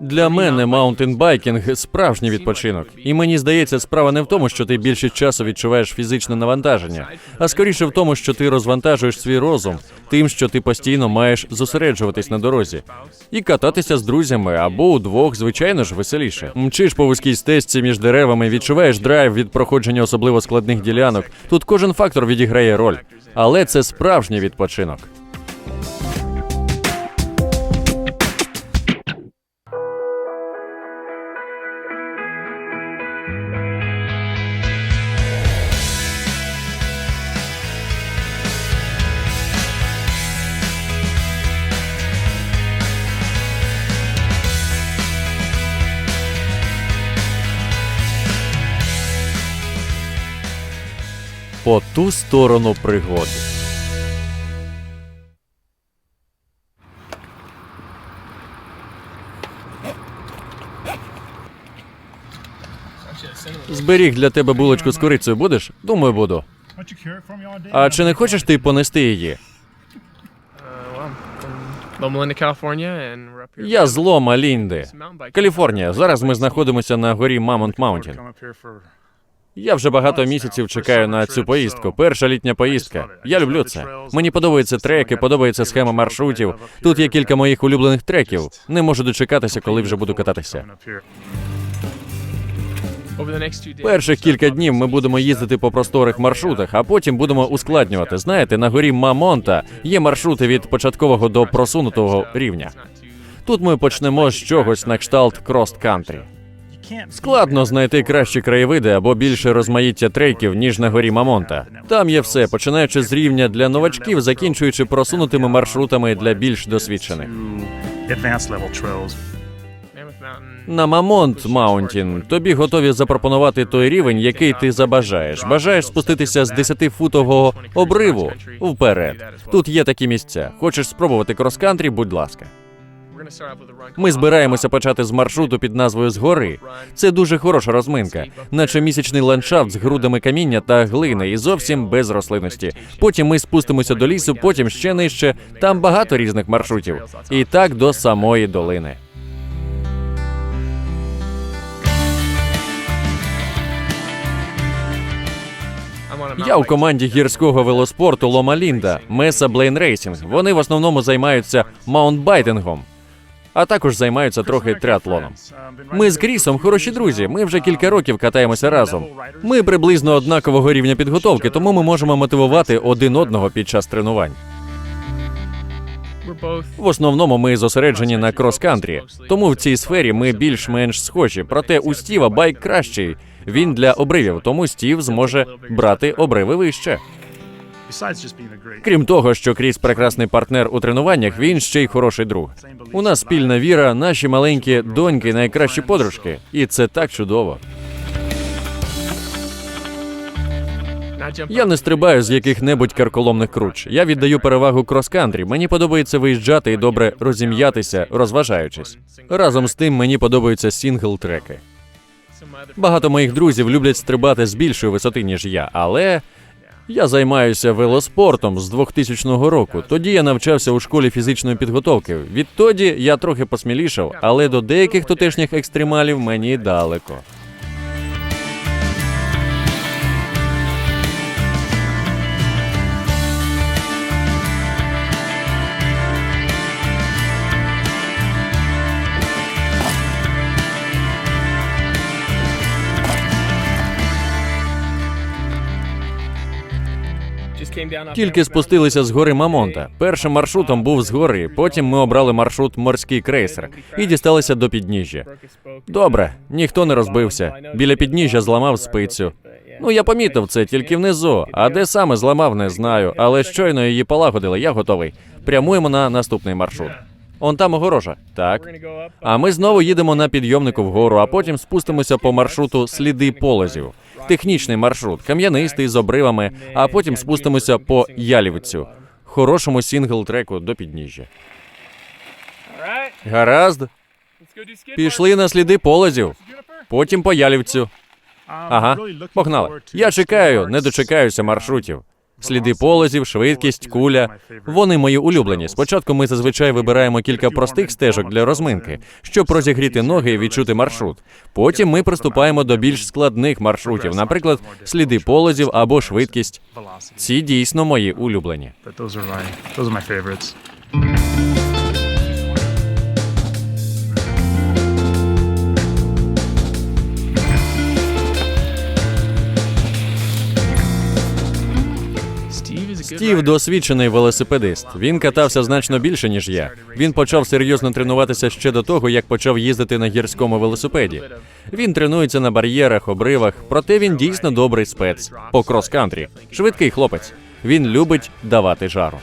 Для мене маунтинбайкінг справжній відпочинок. І мені здається, справа не в тому, що ти більшість часу відчуваєш фізичне навантаження, а скоріше в тому, що ти розвантажуєш свій розум тим, що ти постійно маєш зосереджуватись на дорозі і кататися з друзями або удвох, звичайно ж, веселіше. Мчиш по вузькій стежці між деревами, відчуваєш драйв від проходження особливо складних ділянок. Тут кожен фактор відіграє роль, але це справжній відпочинок. По ту сторону пригоди. Зберіг для тебе булочку з курицею будеш? Думаю, буду. А чи не хочеш ти понести її? Я з Лома Лінди. Каліфорнія. Зараз ми знаходимося на горі Мамонт Маунтін. Я вже багато місяців чекаю на цю поїздку. Перша літня поїздка. Я люблю це. Мені подобаються треки, подобається схема маршрутів. Тут є кілька моїх улюблених треків. Не можу дочекатися, коли вже буду кататися. Перших кілька днів ми будемо їздити по просторих маршрутах, а потім будемо ускладнювати. Знаєте, на горі Мамонта є маршрути від початкового до просунутого рівня. Тут ми почнемо з чогось на кшталт крос-кантрі. Складно знайти кращі краєвиди або більше розмаїття треків, ніж на горі Мамонта. Там є все, починаючи з рівня для новачків, закінчуючи просунутими маршрутами для більш досвідчених. На Мамонт Маунтін тобі готові запропонувати той рівень, який ти забажаєш. Бажаєш спуститися з 10-футового обриву вперед. Тут є такі місця. Хочеш спробувати крос-кантрі, будь ласка. Ми збираємося почати з маршруту під назвою Згори. Це дуже хороша розминка, наче місячний ландшафт з грудами каміння та глини і зовсім без рослинності. Потім ми спустимося до лісу, потім ще нижче. Там багато різних маршрутів. І так до самої долини. Я у команді гірського велоспорту Лома Лінда, Меса Блейн Рейсінг. Вони в основному займаються маунтбайтингом, а також займаються трохи триатлоном. Ми з Крісом хороші друзі. Ми вже кілька років катаємося разом. Ми приблизно однакового рівня підготовки, тому ми можемо мотивувати один одного під час тренувань. В основному ми зосереджені на крос-кантрі, тому в цій сфері ми більш-менш схожі. Проте у Стіва байк кращий. Він для обривів, тому Стів зможе брати обриви вище. Крім того, що Кріс прекрасний партнер у тренуваннях, він ще й хороший друг. У нас спільна віра, наші маленькі доньки найкращі подружки, і це так чудово. Я не стрибаю з яких-небудь карколомних круч. Я віддаю перевагу крос-кантрі. Мені подобається виїжджати і добре розім'ятися, розважаючись. Разом з тим мені подобаються сінгл-треки. Багато моїх друзів люблять стрибати з більшої висоти, ніж я, але я займаюся велоспортом з 2000 року. Тоді я навчався у школі фізичної підготовки. Відтоді я трохи посмілішав, але до деяких тутешніх екстремалів мені далеко. Тільки спустилися з гори Мамонта. Першим маршрутом був з гори. Потім ми обрали маршрут морський крейсер і дісталися до підніжжя. Добре, ніхто не розбився. Біля підніжжя зламав спицю. Ну, я помітив це тільки внизу. А де саме зламав, не знаю. Але щойно її полагодили, я готовий. Прямуємо на наступний маршрут. Он там огорожа. Так. А ми знову їдемо на підйомнику вгору, а потім спустимося по маршруту сліди полозів. Технічний маршрут, кам'янистий з обривами, а потім спустимося по Ялівцю, хорошому сінгл-треку до підніжжя. Гаразд, пішли на сліди полозів, потім по Ялівцю. Ага, погнали. Я чекаю, не дочекаюся маршрутів. Сліди полозів, швидкість, куля. Вони мої улюблені. Спочатку ми зазвичай вибираємо кілька простих стежок для розминки, щоб розігріти ноги і відчути маршрут. Потім ми приступаємо до більш складних маршрутів, наприклад, сліди полозів або швидкість. Ці дійсно мої улюблені. Стів досвідчений велосипедист. Він катався значно більше ніж я. Він почав серйозно тренуватися ще до того, як почав їздити на гірському велосипеді. Він тренується на бар'єрах, обривах, проте він дійсно добрий спец по крос-кантрі. Швидкий хлопець. Він любить давати жару.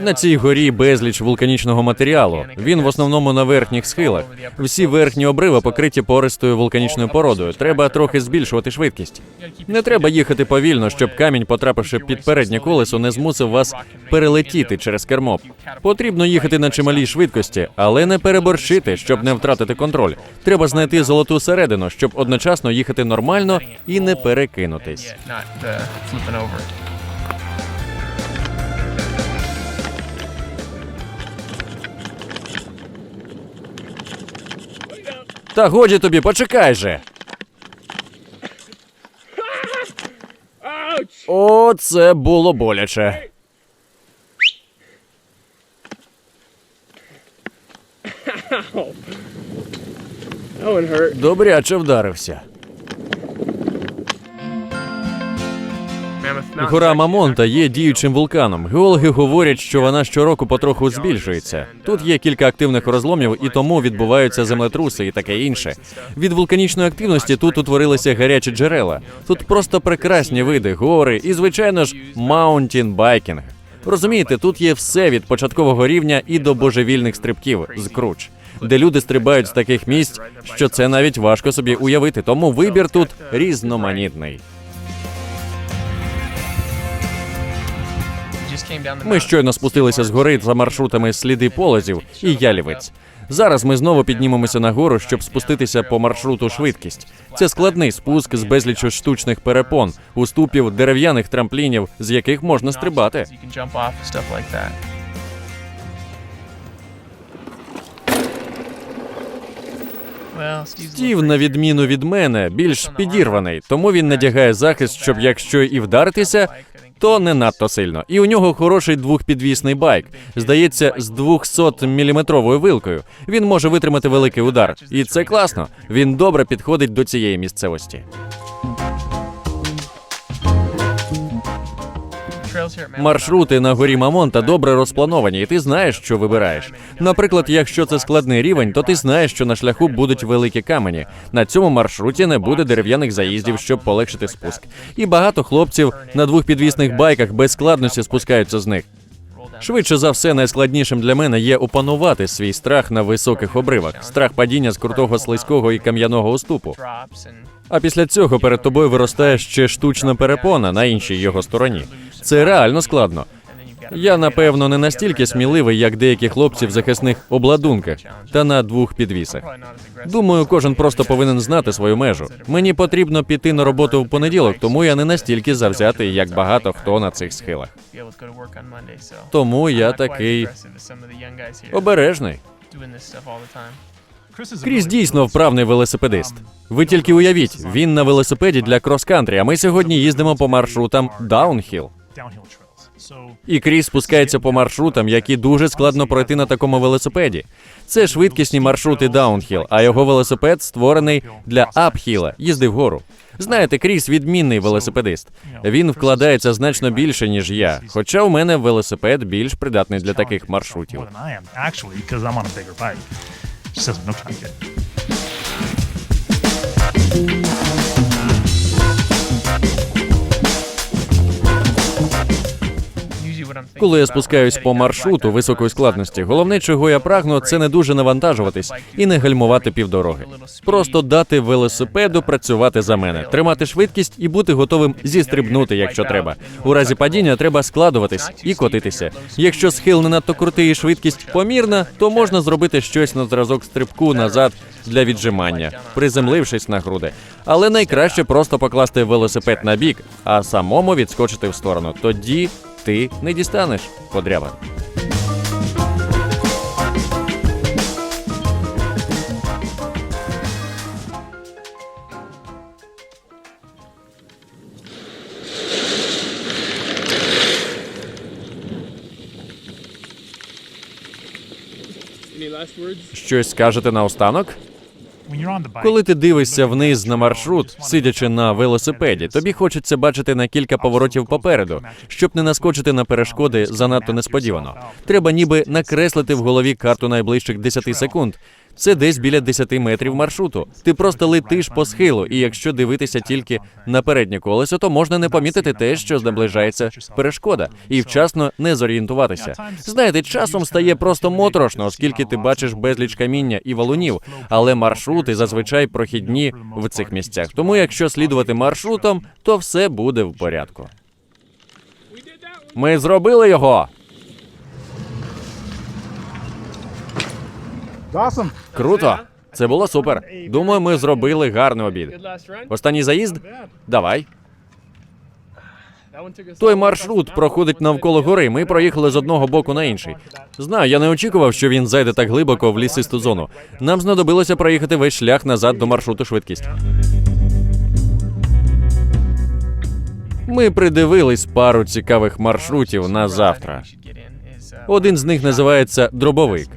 На цій горі безліч вулканічного матеріалу. Він в основному на верхніх схилах. Всі верхні обриви покриті пористою вулканічною породою. Треба трохи збільшувати швидкість. Не треба їхати повільно, щоб камінь, потрапивши під переднє колесо, не змусив вас перелетіти через кермо. Потрібно їхати на чималій швидкості, але не переборщити, щоб не втратити контроль. Треба знайти золоту середину, щоб одночасно їхати нормально і не перекинутись. Та годі тобі, почекай же. О, це було боляче. Добряче вдарився. Гора Мамонта є діючим вулканом. Геологи говорять, що вона щороку потроху збільшується. Тут є кілька активних розломів, і тому відбуваються землетруси і таке інше. Від вулканічної активності тут утворилися гарячі джерела. Тут просто прекрасні види, гори і, звичайно ж, маунтін байкінг. Розумієте, тут є все від початкового рівня і до божевільних стрибків з круч, де люди стрибають з таких місць, що це навіть важко собі уявити. Тому вибір тут різноманітний. Ми щойно спустилися з гори за маршрутами сліди полозів і ялівець. Зараз ми знову піднімемося на гору, щоб спуститися по маршруту швидкість. Це складний спуск з безлічу штучних перепон, уступів, дерев'яних трамплінів, з яких можна стрибати. Стів, на відміну від мене, більш підірваний, тому він надягає захист, щоб якщо і вдаритися, то не надто сильно. І у нього хороший двохпідвісний байк. Здається, з 200 міліметровою вилкою. Він може витримати великий удар. І це класно. Він добре підходить до цієї місцевості. Маршрути на горі Мамонта добре розплановані, і ти знаєш, що вибираєш. Наприклад, якщо це складний рівень, то ти знаєш, що на шляху будуть великі камені. На цьому маршруті не буде дерев'яних заїздів, щоб полегшити спуск. І багато хлопців на двохпідвісних байках без складності спускаються з них. Швидше за все, найскладнішим для мене є опанувати свій страх на високих обривах, страх падіння з крутого слизького і кам'яного уступу. А після цього перед тобою виростає ще штучна перепона на іншій його стороні. Це реально складно. Я напевно не настільки сміливий, як деякі хлопці в захисних обладунках та на двох підвісах. Думаю, кожен просто повинен знати свою межу. Мені потрібно піти на роботу в понеділок, тому я не настільки завзятий, як багато хто на цих схилах. Тому я такий обережний. Кріс дійсно вправний велосипедист. Ви тільки уявіть, він на велосипеді для крос-кантрі, а ми сьогодні їздимо по маршрутам даунхіл. І Кріс спускається по маршрутам, які дуже складно пройти на такому велосипеді. Це швидкісні маршрути даунхіл, а його велосипед створений для апхіла, їзди вгору. Знаєте, Кріс відмінний велосипедист. Він вкладається значно більше, ніж я. Хоча у мене велосипед більш придатний для таких маршрутів. more than Коли я спускаюсь по маршруту високої складності, головне, чого я прагну, це не дуже навантажуватись і не гальмувати півдороги. Просто дати велосипеду працювати за мене, тримати швидкість і бути готовим зістрибнути, якщо треба. У разі падіння треба складуватись і котитися. Якщо схил не надто крутий і швидкість помірна, то можна зробити щось на зразок стрибку назад для віджимання, приземлившись на груди. Але найкраще просто покласти велосипед на бік, а самому відскочити в сторону. Тоді ти не дістанеш подрява. Щось скажете наостанок? Коли ти дивишся вниз на маршрут, сидячи на велосипеді, тобі хочеться бачити на кілька поворотів попереду, щоб не наскочити на перешкоди занадто несподівано. Треба ніби накреслити в голові карту найближчих 10 секунд. Це десь біля 10 метрів маршруту. Ти просто летиш по схилу, і якщо дивитися тільки на переднє колесо, то можна не помітити те, що наближається перешкода, і вчасно не зорієнтуватися. Знаєте, часом стає просто моторошно, оскільки ти бачиш безліч каміння і валунів, але маршрути зазвичай прохідні в цих місцях. Тому, якщо слідувати маршрутом, то все буде в порядку. Ми зробили його. Круто. Це було супер. Думаю, ми зробили гарний обід. Останній заїзд? Давай. Той маршрут проходить навколо гори. Ми проїхали з одного боку на інший. Знаю, я не очікував, що він зайде так глибоко в лісисту зону. Нам знадобилося проїхати весь шлях назад до маршруту швидкість. Ми придивились пару цікавих маршрутів на завтра. Один з них називається дробовик.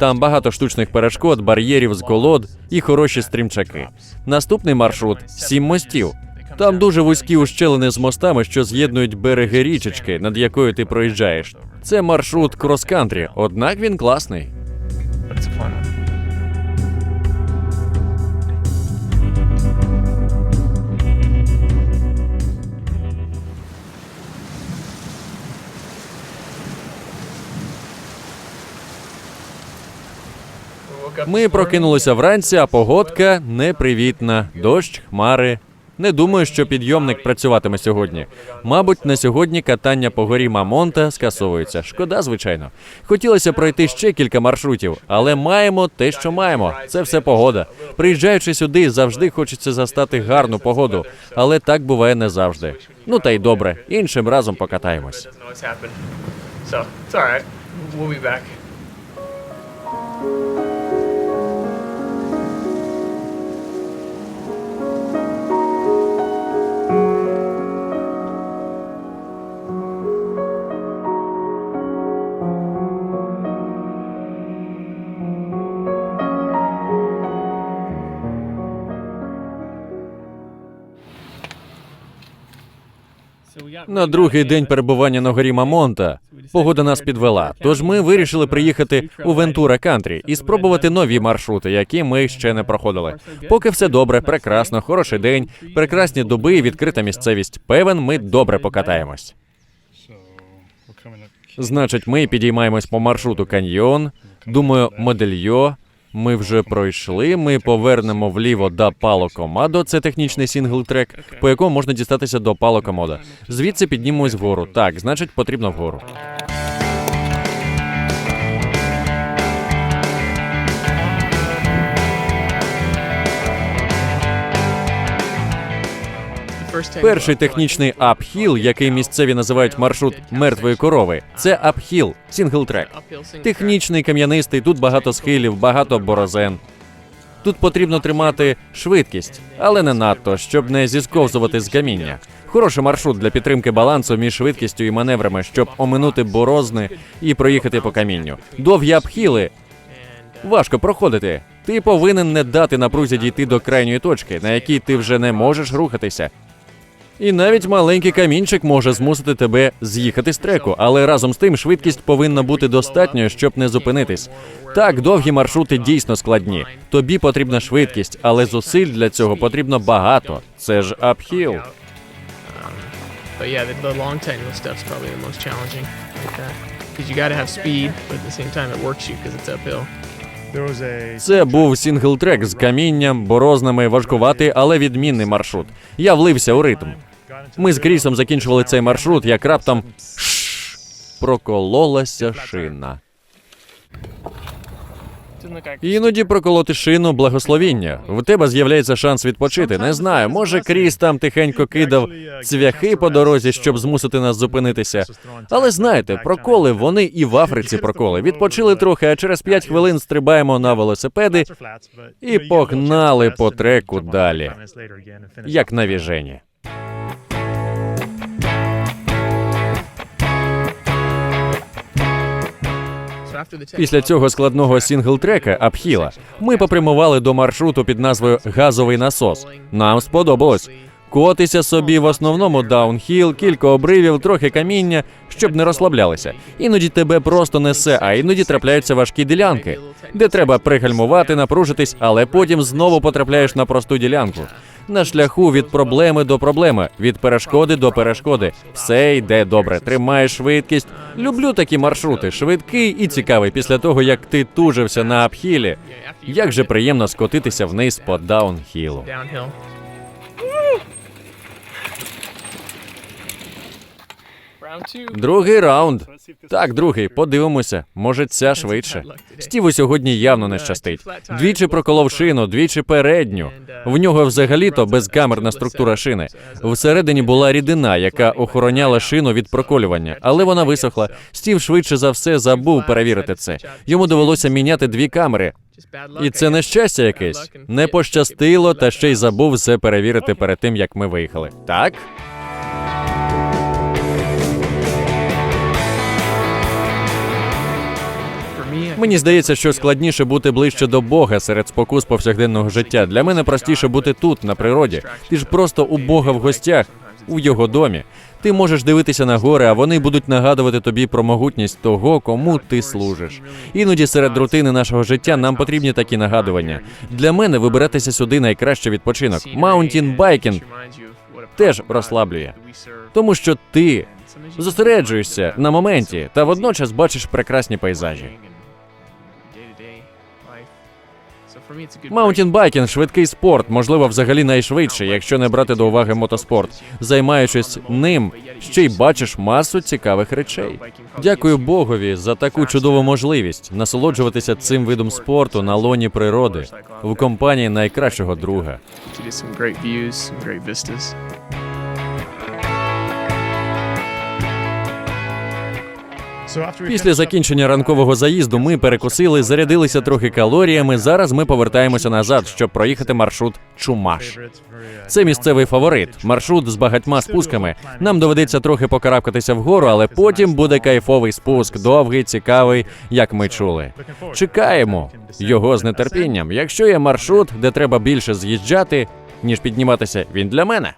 Там багато штучних перешкод, бар'єрів з колод і хороші стрімчаки. Наступний маршрут сім мостів. Там дуже вузькі ущелини з мостами, що з'єднують береги річечки, над якою ти проїжджаєш. Це маршрут крос-кантрі, однак він класний. Ми прокинулися вранці, а погодка непривітна. Дощ, хмари. Не думаю, що підйомник працюватиме сьогодні. Мабуть, на сьогодні катання по горі Мамонта скасовується. Шкода, звичайно. Хотілося пройти ще кілька маршрутів, але маємо те, що маємо. Це все погода. Приїжджаючи сюди, завжди хочеться застати гарну погоду, але так буває не завжди. Ну та й добре, іншим разом покатаємось. We'll be back. На другий день перебування на горі Мамонта погода нас підвела. Тож ми вирішили приїхати у Вентура Кантрі і спробувати нові маршрути, які ми ще не проходили. Поки все добре, прекрасно, хороший день, прекрасні дуби і відкрита місцевість. Певен, ми добре покатаємось. Значить, ми підіймаємось по маршруту каньйон. Думаю, модельйо. Ми вже пройшли. Ми повернемо вліво до палокомадо. Це технічний сінгл-трек, по якому можна дістатися до Пало Комодо. Звідси піднімемось вгору. Так, значить, потрібно вгору. Перший технічний апхіл, який місцеві називають маршрут мертвої корови, це апхіл, сінгл-трек. Технічний кам'янистий, тут багато схилів, багато борозен. Тут потрібно тримати швидкість, але не надто, щоб не зісковзувати з каміння. Хороший маршрут для підтримки балансу між швидкістю і маневрами, щоб оминути борозни і проїхати по камінню. Довгі апхіли важко проходити. Ти повинен не дати напрузі дійти до крайньої точки, на якій ти вже не можеш рухатися. І навіть маленький камінчик може змусити тебе з'їхати з треку, але разом з тим швидкість повинна бути достатньою, щоб не зупинитись. Так, довгі маршрути дійсно складні. Тобі потрібна швидкість, але зусиль для цього потрібно багато. Це ж апхіл. Це був сінгл-трек з камінням, борознами, важкуватий, але відмінний маршрут. Я влився у ритм. Ми з Крісом закінчували цей маршрут, як раптом шш, прокололася шина. Іноді проколоти шину благословіння. В тебе з'являється шанс відпочити. Не знаю, може Кріс там тихенько кидав цвяхи по дорозі, щоб змусити нас зупинитися. Але знаєте, проколи вони і в Африці проколи. Відпочили трохи, а через 5 хвилин стрибаємо на велосипеди, і погнали по треку далі. як на Після цього складного сінгл-трека Апхіла ми попрямували до маршруту під назвою Газовий насос. Нам сподобалось. Котися собі в основному даунхіл, кілька обривів, трохи каміння, щоб не розслаблялися. Іноді тебе просто несе, а іноді трапляються важкі ділянки, де треба пригальмувати, напружитись, але потім знову потрапляєш на просту ділянку. На шляху від проблеми до проблеми, від перешкоди до перешкоди. Все йде добре. Тримаєш швидкість. Люблю такі маршрути. Швидкий і цікавий після того, як ти тужився на апхілі. Як же приємно скотитися вниз по даунхілу. Другий раунд. Так, другий, подивимося. Може, ця швидше. Стіву сьогодні явно не щастить. Двічі проколов шину, двічі передню. В нього взагалі-то безкамерна структура шини. Всередині була рідина, яка охороняла шину від проколювання, але вона висохла. Стів швидше за все забув перевірити це. Йому довелося міняти дві камери. І це нещастя якесь. Не пощастило, та ще й забув все перевірити перед тим, як ми виїхали. Так? Мені здається, що складніше бути ближче до Бога серед спокус повсякденного життя. Для мене простіше бути тут, на природі. Ти ж просто у Бога в гостях, у його домі. Ти можеш дивитися на гори, а вони будуть нагадувати тобі про могутність того, кому ти служиш. Іноді серед рутини нашого життя нам потрібні такі нагадування. Для мене вибиратися сюди найкраще відпочинок. Маунтін байкінг теж розслаблює, тому що ти зосереджуєшся на моменті та водночас бачиш прекрасні пейзажі. Маунтін байкінг швидкий спорт, можливо, взагалі найшвидший, якщо не брати до уваги мотоспорт. Займаючись ним, ще й бачиш масу цікавих речей. Дякую Богові за таку чудову можливість насолоджуватися цим видом спорту на лоні природи в компанії найкращого друга. Після закінчення ранкового заїзду ми перекусили, зарядилися трохи калоріями. Зараз ми повертаємося назад, щоб проїхати маршрут Чумаш. Це місцевий фаворит. Маршрут з багатьма спусками. Нам доведеться трохи покарабкатися вгору, але потім буде кайфовий спуск, довгий, цікавий, як ми чули. Чекаємо його з нетерпінням. Якщо є маршрут, де треба більше з'їжджати, ніж підніматися, він для мене.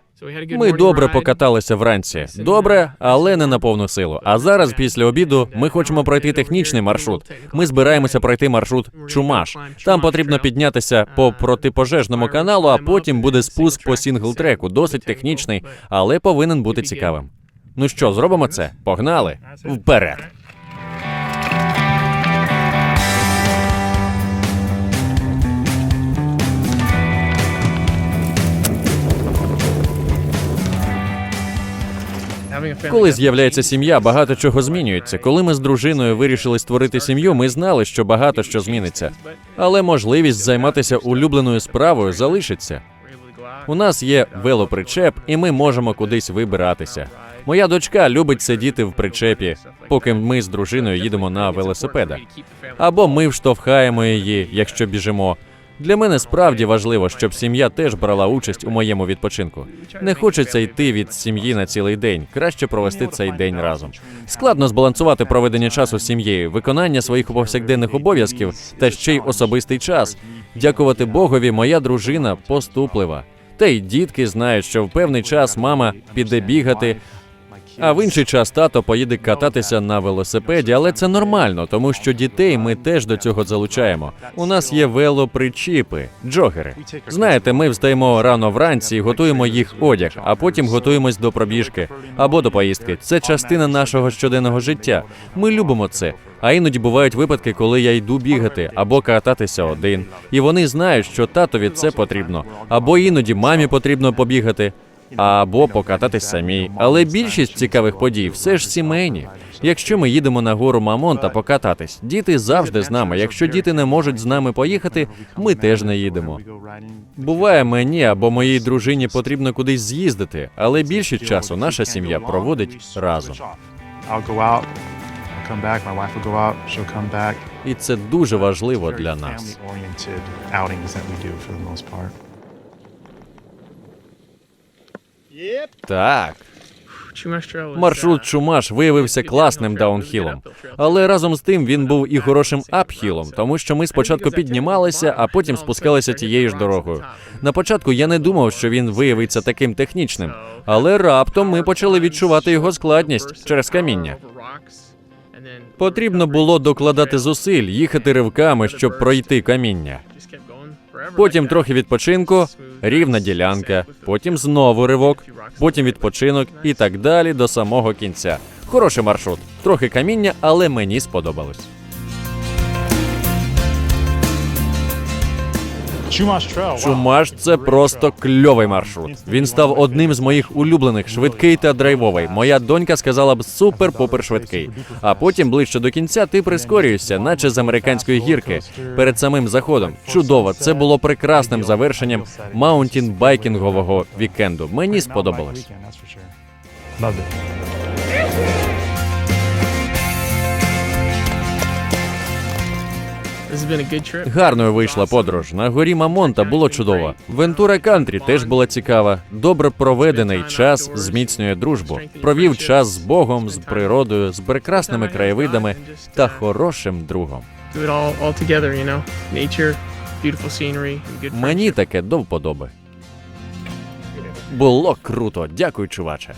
Ми добре покаталися вранці. Добре, але не на повну силу. А зараз, після обіду, ми хочемо пройти технічний маршрут. Ми збираємося пройти маршрут Чумаш. Там потрібно піднятися по протипожежному каналу, а потім буде спуск по сінгл-треку. Досить технічний, але повинен бути цікавим. Ну що, зробимо це? Погнали вперед. Коли з'являється сім'я, багато чого змінюється. Коли ми з дружиною вирішили створити сім'ю, ми знали, що багато що зміниться. Але можливість займатися улюбленою справою залишиться. У нас є велопричеп, і ми можемо кудись вибиратися. Моя дочка любить сидіти в причепі, поки ми з дружиною їдемо на велосипедах. Або ми вштовхаємо її, якщо біжимо. Для мене справді важливо, щоб сім'я теж брала участь у моєму відпочинку. Не хочеться йти від сім'ї на цілий день. Краще провести цей день разом. Складно збалансувати проведення часу з сім'єю, виконання своїх повсякденних обов'язків та ще й особистий час. Дякувати Богові, моя дружина поступлива. Та й дітки знають, що в певний час мама піде бігати, А в інший час тато поїде кататися на велосипеді, але це нормально, тому що дітей ми теж до цього залучаємо. У нас є велопричіпи, джогери. Знаєте, ми встаємо рано вранці і готуємо їх одяг, а потім готуємось до пробіжки або до поїздки. Це частина нашого щоденного життя. Ми любимо це. А іноді бувають випадки, коли я йду бігати або кататися один, і вони знають, що татові це потрібно, або іноді мамі потрібно побігати. Або покататись самі, але більшість цікавих подій все ж сімейні. Якщо ми їдемо на гору Мамонта покататись, діти завжди з нами. Якщо діти не можуть з нами поїхати, ми теж не їдемо. Буває мені або моїй дружині потрібно кудись з'їздити, але більшість часу наша сім'я проводить разом. І це дуже важливо для нас. Так, маршрут Чумаш виявився класним даунхілом, але разом з тим він був і хорошим апхілом, тому що ми спочатку піднімалися, а потім спускалися тією ж дорогою. На початку я не думав, що він виявиться таким технічним, але раптом ми почали відчувати його складність через каміння. Потрібно було докладати зусиль, їхати ривками, щоб пройти каміння. Потім трохи відпочинку, рівна ділянка, потім знову ривок, потім відпочинок і так далі до самого кінця. Хороший маршрут, трохи каміння, але мені сподобалось. Чумаш це просто кльовий маршрут. Він став одним з моїх улюблених, швидкий та драйвовий. Моя донька сказала б супер-попер швидкий. А потім ближче до кінця ти прискорюєшся, наче з американської гірки. Перед самим заходом. Чудово, це було прекрасним завершенням маунтін байкінгового вікенду. Мені сподобалось. Loved it. Гарною вийшла подорож. На горі Мамонта було чудово. Вентура Кантрі теж була цікава. Добре проведений час зміцнює дружбу. Провів час з Богом, з природою, з прекрасними краєвидами та хорошим другом. Мені таке до вподоби. Було круто. Дякую, чуваче.